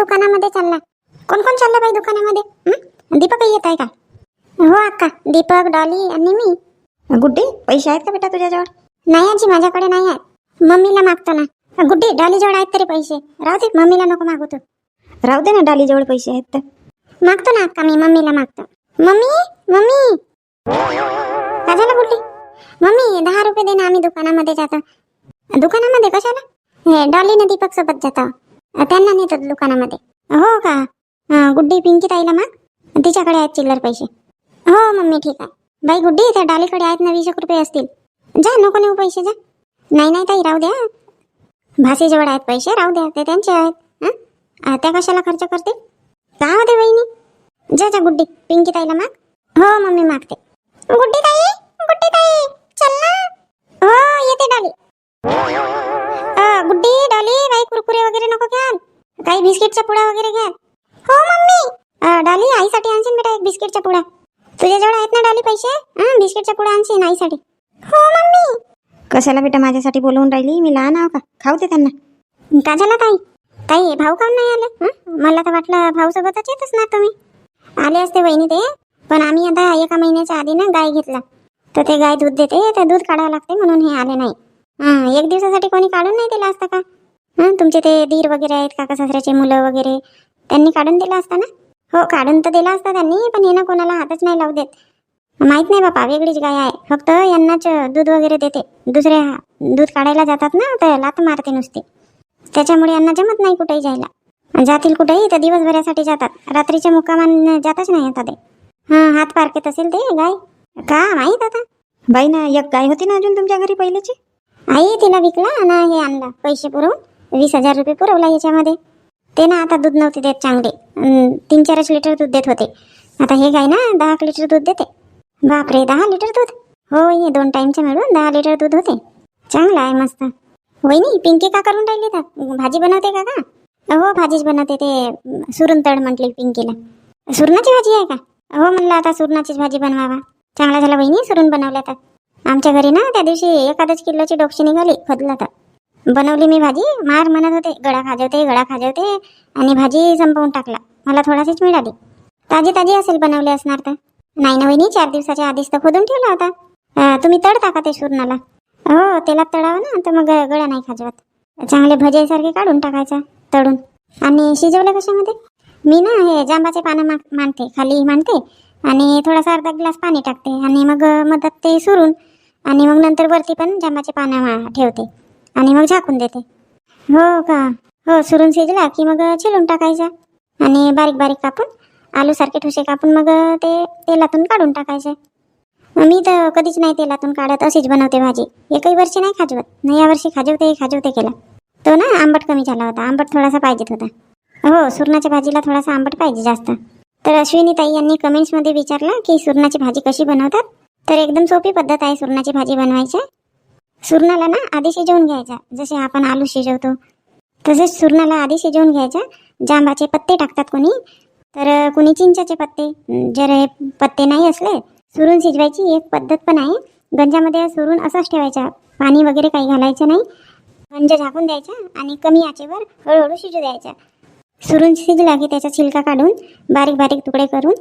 दुकानामध्ये चालला कोण कोण चाललं बाई दुकानामध्ये? दीपकही येत आहे का? हो अक्का दीपक डॉली आणि मी. गुड्डी पैसे आहेत का बेटा तुझ्याजवळ? नाही आजी माझ्याकडे नाही आहेत. मम्मीला मागतो ना. गुड्डी डॉली जवळ आहेत तरी पैसे. राहू दे मम्मीला नको मागू तू. राहू दे ना डालीजवळ पैसे आहेत तर. मागतो ना अक्का मी मम्मीला मागतो. Mummy mummy! काय झालं गुड्डी? मम्मी दहा रुपये दे ना आम्ही दुकानामध्ये जातो. दुकानामध्ये कशाला? हे डॉलीने दीपक सोबत जातो. त्यांना नेतात दुकानामध्ये. हो का? गुड्डी पिंकी ताईला मग? तिच्याकडे आहेत चिल्लर पैसे. हो मम्मी ठीक आहे. बाई गुड्डी त्या डालीकडे आहेत ना वीस एक रुपये असतील. जा नको नेऊ पैसे जा. नाही नाही ताई राहू द्या. भासीजवळ आहेत पैसे राहू द्या ते त्यांचे आहेत. त्या कशाला खर्च करतील? का होते बहिणी जा जा गुड्डी पिंकी ताईला माग. हो मम्मी मागते. गुड्डी गुड्डी ताई! बिस्किटचा पुडा वगैरे घ्या. हो मम्मी. डाली आईसाठी आणशील बेटा एक बिस्किटचा पुडा तुझ्याजवळ आहेत ना डाली पैसे? हं, बिस्किटचा पुडा आणशील आईसाठी. हो मम्मी. कशाला बेटा माझ्यासाठी बोलवून राहिली? मी लहान आहो का? खाऊ दे त्यांना. का झाला ताई? ताई भाऊ काऊन नाही आले? हं? मला तर वाटलं भाऊ सोबतच येतच ना तुम्ही. आले असते वहिनी ते. पण आम्ही आता एका महिन्याच्या आधी ना गाय घेतला. तर ते गाय दूध देते ते दूध काढावं लागते म्हणून हे आले नाही. एक दिवसासाठी कोणी काढून नाही दिला असतं का? हं, तुमचे ते दीर वगैरे आहेत काका सासऱ्याचे मुलं वगैरे. त्यांनी काढून दिलं असतं ना? हो काढून तर दिला असता त्यांनी पण हे ना कोणाला हातच नाही लावू देत. माहीत नाही बापा वेगळीच गाय आहे. फक्त यांनाच दूध वगैरे देते. दुसरे दूध काढायला जातात ना तर लात मारते नुसते. त्याच्यामुळे यांना जमत नाही कुठेही जायला. जातील कुठेही तर दिवसभरासाठी जातात. रात्रीच्या मुक्कामान जातच नाही आता ते. हां हात पारकेत असेल ते गाय. का माहीत आता? बाई ना एक गाय होती ना अजून तुमच्या घरी पहिल्याची? आई तिला विकला ना हे आणला पैसे पुरवून. वीस हजार रुपये पुरवला याच्यामध्ये. ते ना आता दूध नव्हते देत चांगले. तीन चारच लिटर दूध देत होते. आता हे गाय ना दहा एक लिटर दूध देते. बापरे दहा लिटर दूध? हो हे दोन टाईमच्या मिळून दहा लिटर दूध होते. चांगलं आहे मस्त. वहिनी पिंकी का करून राहिली तर? भाजी बनवते का का हो भाजीच बनवते ते अं, सुरण तळ म्हटली पिंकीला. सुरणाची भाजी आहे का? हो म्हणलं आता सुरणाचीच भाजी बनवावा. चांगला झाला वहिनी सुरण बनवल्या तर. आमच्या घरी ना त्या दिवशी एखादच किलोची डोक्षी निघाली खोदला तर. बनवली मी भाजी. मार म्हणत होते गळा खाजवते गळा खाजवते आणि भाजी संपवून टाकला. मला थोडाशीच मिळाली. ताजी ताजी असेल बनवली असणार तर. नाही ना वहिनी चार दिवसाच्या आधीच तर खोदून ठेवला होता तुम्ही तळता का ते सुरणाला. हो तेलात तळावं ना तर मग गळा नाही खाजवत. चांगले भजेसारखे काढून टाकायचा तळून. आणि शिजवलं कशामध्ये? मी ना हे जांबाचे पानं मा मांडते खाली मांडते. आणि थोडासा अर्धा ग्लास पाणी टाकते. आणि मग मधात ते सुरून. आणि मग नंतर वरती पण जांबाचे पानं मा- ठेवते. आणि मग झाकून देते. हो का? हो सुरून शिजला की मग चिरून टाकायचा. आणि बारीक बारीक कापून आलूसारखे ठुसे कापून मग ते तेलातून काढून टाकायचे. मी तर कधीच नाही तेलातून काढत अशीच बनवते भाजी. एकही वर्षी नाही खाजवत. नाही यावर्षी खाजवते खाजवते केला. तो ना आंबट कमी झाला होता. आंबट थोडासा पाहिजेत होता. हो सुरणाच्या भाजीला थोडासा आंबट पाहिजे जास्त. तर अश्विनी ताई यांनी कमेंट्समध्ये विचारलं की सुरणाची भाजी कशी बनवतात? तर एकदम सोपी पद्धत आहे सुरणाची भाजी बनवायची. सुरणाला ना आधी शिजवून घ्यायचा. जसे आपण आलू शिजवतो तसेच सुरणाला आधी शिजवून घ्यायचा. जांबाचे पत्ते टाकतात कोणी तर कुणी चिंचाचे पत्ते. जर हे पत्ते नाही असले सुरून शिजवायची एक पद्धत पण आहे. गंजामध्ये सुरून असाच ठेवायचा. पाणी वगैरे काही घालायचं नाही. गंज झाकून द्यायचा आणि कमी आचेवर हळूहळू शिजू द्यायचा. सुरून शिजला की त्याचा छिलका काढून बारीक बारीक तुकडे करून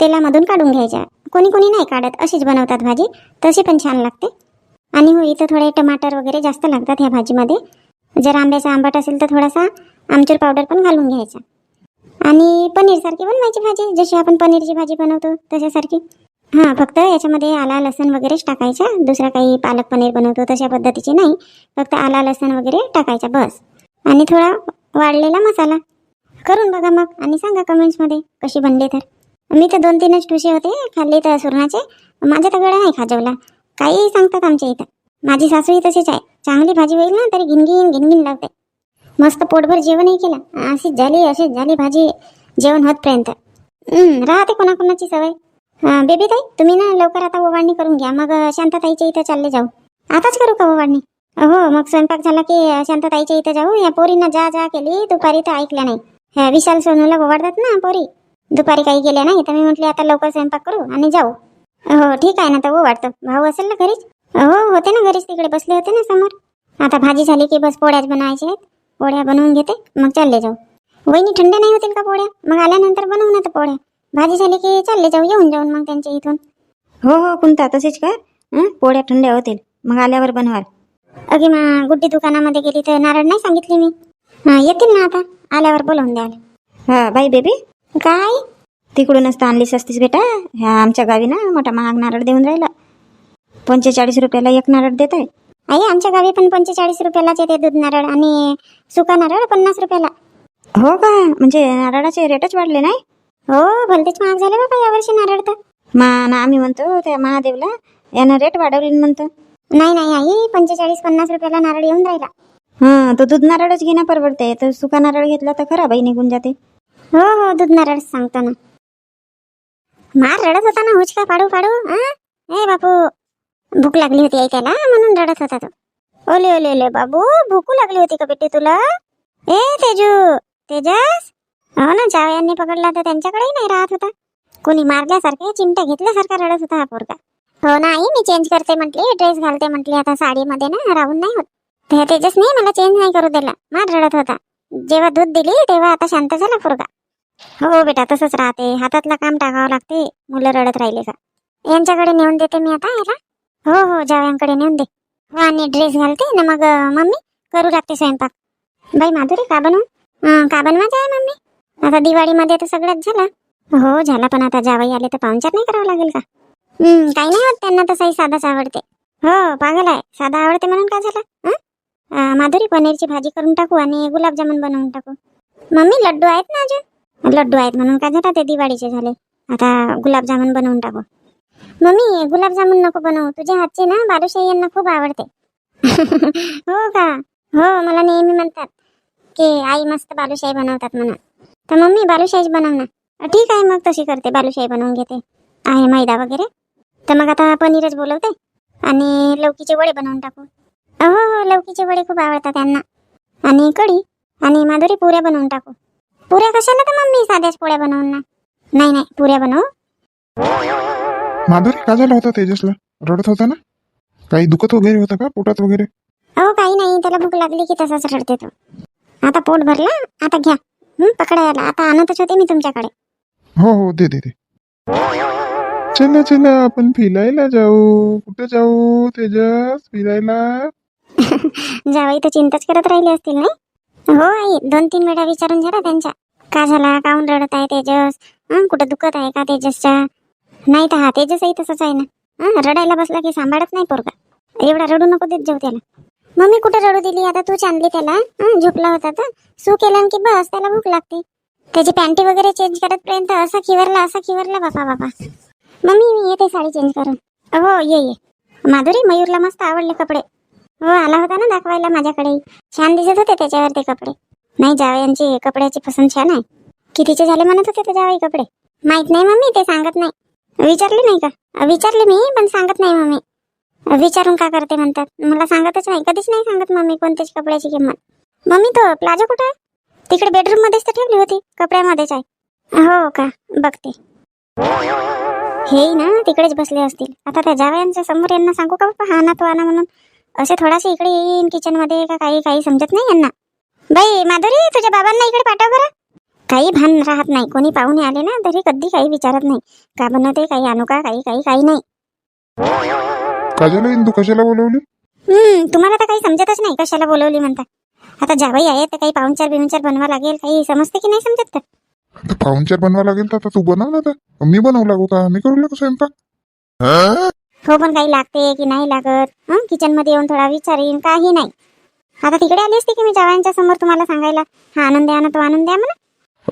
तेलामधून काढून घ्यायचा. कोणी कोणी नाही काढत अशीच बनवतात भाजी. तशी पण छान लागते. आणि हो इथं थोडे टमाटर वगैरे जास्त लागतात ह्या भाजीमध्ये. जर आंब्याचा आंबट असेल तर थोडासा आमचूर पावडर पण घालून घ्यायचा. आणि पनीरसारखी बनवायची भाजी जशी आपण पनीरची भाजी बनवतो तशासारखी. हां फक्त याच्यामध्ये आला लसण वगैरेच टाकायचा. दुसरा काही पालक पनीर बनवतो तशा पद्धतीची नाही. फक्त आला लसण वगैरे टाकायचा बस. आणि थोडा वाढलेला मसाला. करून बघा मग आणि सांगा कमेंट्समध्ये कशी बनली तर. मी तर दोन तीनच ठुसे होते खाल्ले तर सुरणाचे. माझ्या तर गळा नाही खाजवला. काही सांगतात आमच्या इथं. माझी सासूही तशीच आहे. चांगली भाजी होईल ना तरी घिनघिन घिनघिन लावते. मस्त पोटभर जेवणही केलं. अशीच झाली अशीच झाली भाजी जेवण होतपर्यंत. राहते कोणाकोणाची सवय. बेबी ताई तुम्ही ना लवकर आता ओवाळणी करून घ्या. मग अं, शांताताईच्या इथं चालले जाऊ. आताच करू का ओवाळणी? हो मग स्वयंपाक झाला की अं, शांताताईच्या इथं जाऊ? या पोरीनं जा जा केली. दुपारी तर ऐकल्या नाही. ह्या विशाल सोनूला ओवाळतात ना पोरी? दुपारी काही गेल्या नाही तर मी म्हटले आता लवकर स्वयंपाक करू आणि जाऊ. हो ठीक आहे ना तर वाटतं भाऊ असेल ना घरीच? हो होते ना घरीच तिकडे बसले होते ना समोर. आता भाजी झाली की बस पोळ्याच बनवायच्या आहेत. पोळ्या बनवून घेते मग चालले जाऊ. वहिनी थंड नाही होतील का पोळ्या? मग आल्यानंतर बनवू ना तर पोळ्या. भाजी झाली की चालले जाऊ येऊन जाऊन मग त्यांच्या इथून. हो हो कुंता तसेच कर. हं? पोळ्या थंड्या होतील. मग आल्यावर बनवाल. अगे मा गुड्डी दुकानामध्ये गेली तर नारळ नाही सांगितली मी. हा येतील ना आता. आल्यावर बोलवून द्याल. हा बाई बेबी. काय? तिकडूनच तर आणलीस असतीस बेटा. ह्या आमच्या गावी ना मोठा महाग नारळ देऊन राहिला. पंचेचाळीस रुपयाला एक नारळ देत आहे. आई आमच्या गावी पण पंचेचाळीस रुपयालाच येते दूध नारळ आणि सुका नारळ पन्नास रुपयाला. हो का? म्हणजे नारळाचे रेटच वाढले नाही? हो भलतेच महाग झाले बाबा यावर्षी नारळ तर. मा ना आम्ही म्हणतो त्या महादेवला यानं रेट वाढवले म्हणतो. नाही नाही आई पंचेचाळीस पन्नास रुपयाला नारळ येऊन राहिला. हा तो दूध नारळच घेणं परवडते तर सुका नारळ घेतला तर खराबही निघून जाते. हो हो दूध नारळ सांगतो ना. मार रडत होता ना हुचका पाडू पाडू हे? ए बापू भूक लागली होती आई त्याला म्हणून रडत होता तो. ओले ओले ओले बाबू भूकू लागली होती का बेटी तुला? ए तेजू तेजस? हो ना जावयांनी पकडला तर त्यांच्याकडेही नाही राहत होता. कोणी मारल्यासारखे चिमट्या घेतल्यासारखा रडत होता हा पोरगा. हो ना आई मी चेंज करते म्हटली ड्रेस घालते म्हटली आता साडीमध्ये ना राहून नाही होत. तेजस तेजसने मला चेंज नाही करू दिला. मार रडत होता. जेव्हा दूध दिली तेव्हा आता शांत झाला पोरगा. हो बेटा तसंच राहते. हातातलं काम टाकावं लागते. मुलं रडत राहिले का? यांच्याकडे नेऊन देते मी आता याला. हो हो जावयांकडे नेऊन दे. हो आणि ड्रेस घालते. ना मग मम्मी करू लागते स्वयंपाक. बाई माधुरी का बनवू? का बनवायचं आहे मम्मी? आता दिवाळीमध्ये तर सगळंच झाला. हो झाला पण आता जावई आले तर पाहुणचार नाही करावं लागेल का? काही नाही होत. त्यांना तसाही साधाच आवडते. हो पागल आहे. साधा आवडते म्हणून काय झालं? माधुरी पनीरची भाजी करून टाकू आणि गुलाबजामुन बनवून टाकू. मम्मी लड्डू आहेत ना अजून? लड्डू आहेत म्हणून काय झालं ते दिवाळीचे झाले? आता गुलाबजामुन बनवून टाकू. मम्मी गुलाबजामुन नको बनवू. तुझ्या हातचे ना बालुशाही यांना खूप आवडते. हो का? हो मला नेहमी म्हणतात की आई मस्त बालुशाही बनवतात म्हणून. तर मम्मी बालुशाहीच बनव ना. ठीक आहे मग तशी करते. बालुशाही बनवून घेते. आहे मैदा वगैरे. तर मग आता पनीरच बोलवते. आणि लौकीचे वडे बनवून टाकू. हो हो लौकीचे वडे खूप आवडतात त्यांना. आणि कढी आणि माधुरी पुऱ्या बनवून टाकू. पुऱ्या कशाला तर मम्मी साध्याच पोळ्या बनवून ना? नाही नाही पुऱ्या बनवू. माधुरी का झाला होता तेजसला? रडत होता ना? काही दुखत वगैरे होतं का पोटात वगैरे? अहो काही नाही त्याला भूक लागली की तसाच रडते तो. आता पोट भरला आता घ्या. हं, पकडा याला आता आणतच होते मी तुमच्याकडे. हो हो दे दे दे. चला चला आपण फिरायला जाऊ. कुठे जाऊ तेजस? फिरायला? जावई तर चिंताच करत राहिले असतील नाही? हो आई दोन तीन वेळा विचारून झाला त्यांच्या. का झाला? काहून रडत आहे तेजस? हं, कुठं दुखत आहे का तेजसच्या? नाही तर हा तेजसही तसंच आहे ना. हं, रडायला बसला की सांभाळत नाही पोरगा. एवढा रडू नको देत जाऊ त्याला. मम्मी कुठं रडू दिली? आता तू चांदली त्याला. हं, झोपला होता तर. सू केला की बस त्याला भूक लागते. त्याची पॅन्टी वगैरे चेंज करतपर्यंत असा खिवरला असा खिवरला बापा बापा. मम्मी मी येते साडी चेंज करून. हो ये ये. माधुरी मयूरला मस्त आवडले कपडे. हो आला होता ना दाखवायला माझ्याकडे. छान दिसत होते त्याच्यावर ते कपडे. नाही जावयांची कपड्याची पसंत छान आहे. कितीचे झाले म्हणत होते ते जावे कपडे? माहीत नाही मम्मी ते सांगत नाही. विचारले नाही का? विचारले मी पण सांगत नाही मम्मी. विचारून का करते म्हणतात? मला सांगतच नाही. कधीच नाही सांगत मम्मी कोणत्याच कपड्याची किंमत. मम्मी तो प्लाजो कुठं आहे? तिकडे बेडरूम मध्येच तर ठेवली होती कपड्यामध्येच आहे. हो का? बघते. हे ना तिकडेच बसले असतील. आता त्या जावयांच्या समोर यांना सांगू का बाप्पा हा ना तो आणा म्हणून. असे थोडासे इकडे येईन किचनमध्ये का काही काही समजत नाही यांना. बाई माधुरी तुझ्या बाबांना इकडे पाठव बरं. काही भान राहत नाही. कोणी पाहुणे आले ना तरी कधी काही विचारत नाही. का बनवते काही आणू का काही काही काही नाही. काजला इंदू कशाला बोलवली? हम्म तुम्हाला तर काही समजतच नाही कशाला बोलवली म्हणता. आता जावई आहे तर काही पाहुणचार बिहुणचार बनवा लागेल काही समजते की नाही समजत तर. आता पाहुणचार बनवा लागेल तर आता तू बनव ना तर मी बनवू लागू का? मी करू लागू स्वयंपाक? हो पण काही लागते की नाही लागत? हं? किचनमध्ये येऊन थोडा विचारीन काही नाही. आता तिकडे आली असते की मी जावयांच्या समोर तुम्हाला सांगायला? हा आनंद द्या ना तो आनंद द्या म्हणा.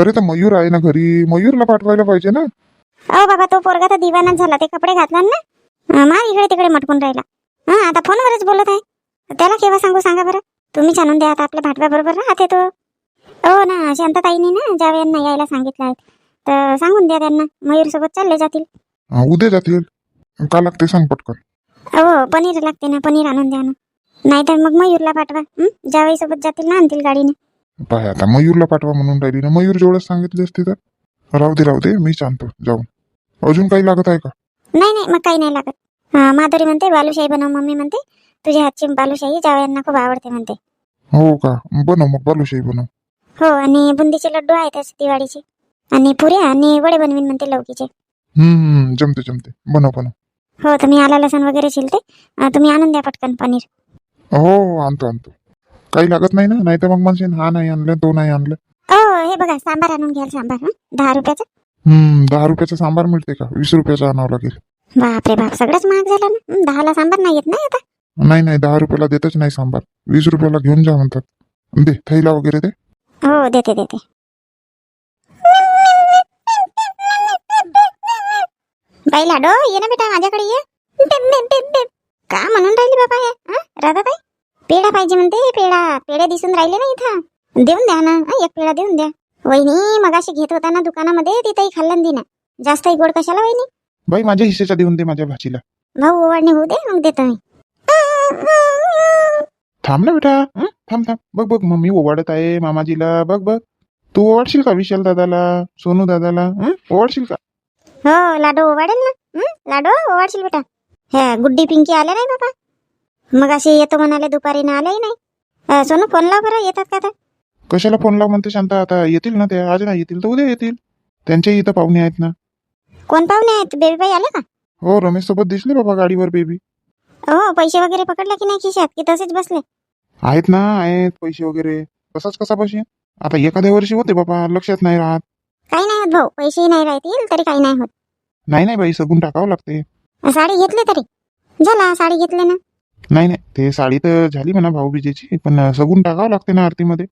अरे तर मयूर आहे ना घरी? मयूरला पाठवायला पाहिजे ना? अहो बाबा तो पोरगा तर दिवानाच झाला. ते कपडे घातला ना? अं, मा इकडे तिकडे मटकून राहिला. हा आता फोनवरच बोलत आहे. त्याला केव्हा सांगू सांगा बरं. तुम्हीच आणून द्या आता आपल्या भाटव्या बरोबर राहते तो. हो ना शांतताईने ना जावयांना यायला सांगितलं आहे. तर सांगून द्या त्यांना. मयूर सोबत चालले जातील. उद्या जातील. का लागते सांग पटकन. हो पनीर लागते ना पनीर आणून द्या ना. नाहीतर मग मयूरला पाठवा? जावई सोबत जातील ना आणतील गाडीने. पाय आता मयूरला पाठवा म्हणून राहिली ना. मयूर जेवढं सांगितले असते तर? राहू दे राहू दे मी आणतो जाऊन. अजून काही लागत आहे का? नाही नाही मग काही नाही लागत. हा माधुरी म्हणते बालुशाही बनव मम्मी म्हणते तुझ्या हातची बालुशाही जावयांना खूप आवडते म्हणते. हो का? बनव मग बालुशाही बनव. हो आणि बुंदीचे लड्डू आहेतच दिवाळीचे. आणि पुऱ्या आणि वडे बनवीन म्हणते लवकीचे हम्म हम्म, जमते जमते. बनव बनव. हो तुम्ही आला लसण वगैरे शिलते? तुम्ही आणून द्या पटकन पनीर. हो हो, आणतो आणतो. काही लागत नाही ना? नाही तर मग म्हणशील हा नाही आणलं तो नाही आणलं. हो हे बघा सांबार आणून घ्याल सांबार हं? दहा रुपयाचं? हम्म दहा रुपयाचा सांबार मिळते का? वीस रुपयाचा आणावं लागेल. बापरे बाप सगळंच महाग झालं ना? हं, दहाला सांबार नाही येत नाही आता? नाही नाही दहा रुपयाला देतच नाही सांबार. वीस रुपयाला घेऊन जा म्हणतात. दे थैला वगैरे दे. हो देते देते. बाई लाडो ये ना बेटा माझ्याकडे ये. बेप, बेप, बेप, बेप. का म्हणून राहिली बाबा हे? हं? राधाताई पेढा पाहिजे म्हणते पेढा. पेढे दिसून राहिले ना इथं. देऊन द्या ना हं, एक पेढा देऊन द्या. वहिनी मगाशी घेत होता ना दुकानामध्ये तिथंही खाल्लं दिना जास्तही गोड कशाला वहिनी? बाई माझ्या हिस्सेचा देऊन दे माझ्या भाचीला. भाऊ ओवाडणी होऊ दे मग देतो मी. थांब ना बेटा हं? थांब थांब. बघ बघ मम्मी ओवाडत आहे मामाजीला. बघ बघ. तू ओवाडशील का विशाल दादाला सोनू दादाला? हं? ओवाडशील का? हो लाडो ओवाडेल ना? लाडो ओवाडशील बेटा. हे गुड्डी पिंकी आले नाही बाबा? मग असे येतो म्हणाले दुपारी ना आलेही नाही. सोनू फोन लाव बरं येतात का आता? कशाला फोन लाव म्हणते शांता? आता येतील ना ते आज नाही येतील तर उद्या येतील. त्यांच्याही इथं पाहुणे आहेत ना. कोण पाहुणे आहेत? बेबीबाई आले का? हो रमेश सोबत दिसले बाबा गाडीवर बेबी. हो पैसे वगैरे पकडले की नाही खिशात? की तसेच बसले? आहेत ना आहेत पैसे वगैरे. कसाच कसा पैसे आता एखाद्या वर्षी होते बाबा लक्षात नाही राहत. काही नाही होत भाऊ पैसेही नाही राहतील तरी काही नाही होत. नाही नाही बाई सगून टाकावं लागते साडी घेतली तरी. झाला साडी घेतली ना. नाही नाही ते साडी तर झाली म्हणा भाऊबीजेची पण सगून टाकावं लागते ना आरतीमध्ये.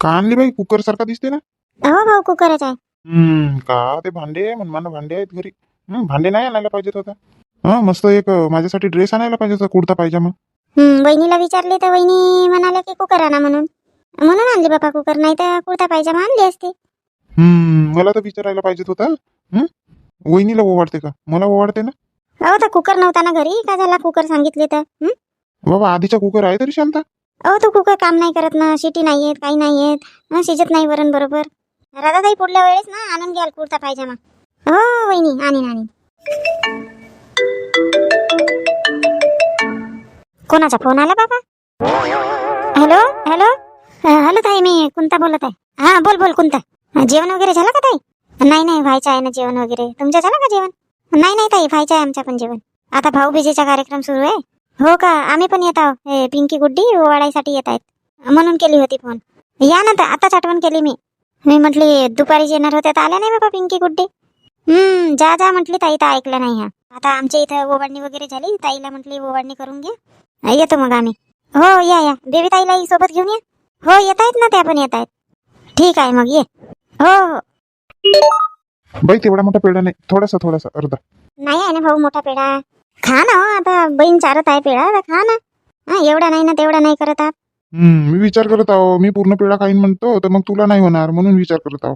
का आणली बाई? कुकर सारखा दिसते ना. हो भाऊ कुकरच आहे. हम्म का? ते भांडे मनमाना भांडे आहेत घरी. भांडे नाही आणायला पाहिजेत होता हा मस्त एक अं, माझ्यासाठी ड्रेस आणायला पाहिजे होता कुर्ता पायजामा. हं, वहिनीला विचारले तर वहिनी म्हणाले की कुकर आणा म्हणून. म्हणून आणली बाबा कुकर नाही तर कुर्ता पायजामा आणली असते. हम्म मला तर विचारायला पाहिजेत होता. हं? वहिनीला ओवाळते का? मला ओवाळते ना? अहो तर कुकर नव्हता ना घरी? का झाला कुकर सांगितले तर? हं? बाबा आधीचा कुकर आहे तरी शांता. अहो तो कुकर काम नाही करत ना शिटी नाही येत काही नाही येत हं, शिजत नाही वरण बरोबर. राधाताई पुढल्या वेळेस ना आणून घ्याल कुर्ता पायजामा. हो वहिनी आणीन आणीन. कोणाचा फोन आला बाबा? Hello hello? हॅलो ताई मी कुंता बोलत आहे. हा बोल बोल कुंता. जेवण वगैरे झालं का ताई? नाही नाही व्हायचं आहे ना जेवण वगैरे. तुमचं झालं का जेवण? नाही नाही ताई व्हायचं आहे आमचं पण जेवण. आता भाऊबीजेचा कार्यक्रम सुरू आहे. हो का? आम्ही पण येत आहोत. हे पिंकी गुड्डी ओवाळायसाठी येत आहेत. म्हणून केली होती फोन या ना तर आताच आठवण केली मी. मी म्हटली दुपारी येणार होत्या तर आल्या नाही बाबा पिंकी गुड्डी? हम्म जा जा म्हटली ताई तर ऐकलं नाही हा. आता आमच्या इथं ओवाळणी वगैरे झाली. ताईला म्हटली ओवाळणी करून घ्या येतो मग आम्ही. हो या या. बेबी ताईलाही सोबत घेऊन या. हो येत आहेत ना त्या पण येत आहेत. ठीक आहे मग ये. हो. हो बाई तेवढा मोठा पेढा नाही. थोडासा थोडासा अर्धा. नाही आहे ना भाऊ मोठा पेढा. खा ना हो आता बहीण चारत आहे पेढा खा ना. हा एवढा नाही ना तेवढा नाही करत आहात. हम्म मी विचार करत आहो. मी पूर्ण पेढा खाईन म्हणतो तर मग तुला नाही होणार म्हणून विचार करत आहो.